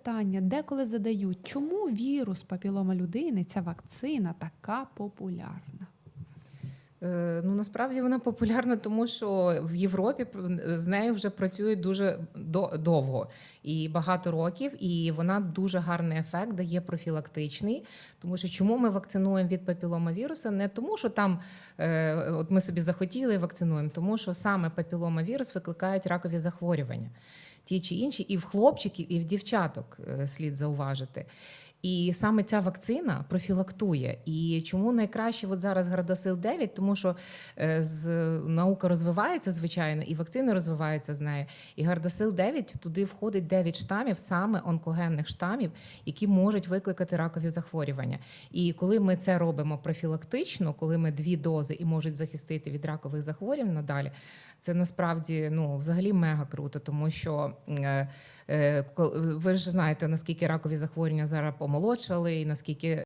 питання, деколи задають, чому вірус папілома людини, ця вакцина така популярна? Е, Ну насправді вона популярна, тому що в Європі з нею вже працюють дуже довго і багато років, і вона дуже гарний ефект дає профілактичний. Тому що чому ми вакцинуємо від папіломавіруса? Не тому, що там е, от ми собі захотіли вакцинуємо, тому що саме папіломавірус викликають ракові захворювання. Ті чи інші, і в хлопчиків, і в дівчаток е, слід зауважити. І саме ця вакцина профілактує. І чому найкраще от зараз Градасил 9? Тому що е, з, наука розвивається, звичайно, і вакцини розвиваються з нею. І Гардасил 9 туди входить 9 штамів, саме онкогенних штамів, які можуть викликати ракові захворювання. І коли ми це робимо профілактично, коли ми дві дози і можуть захистити від ракових захворювань надалі, це насправді ну взагалі мега круто, тому що е, е, ви ж знаєте наскільки ракові захворювання зараз помолодшали, і наскільки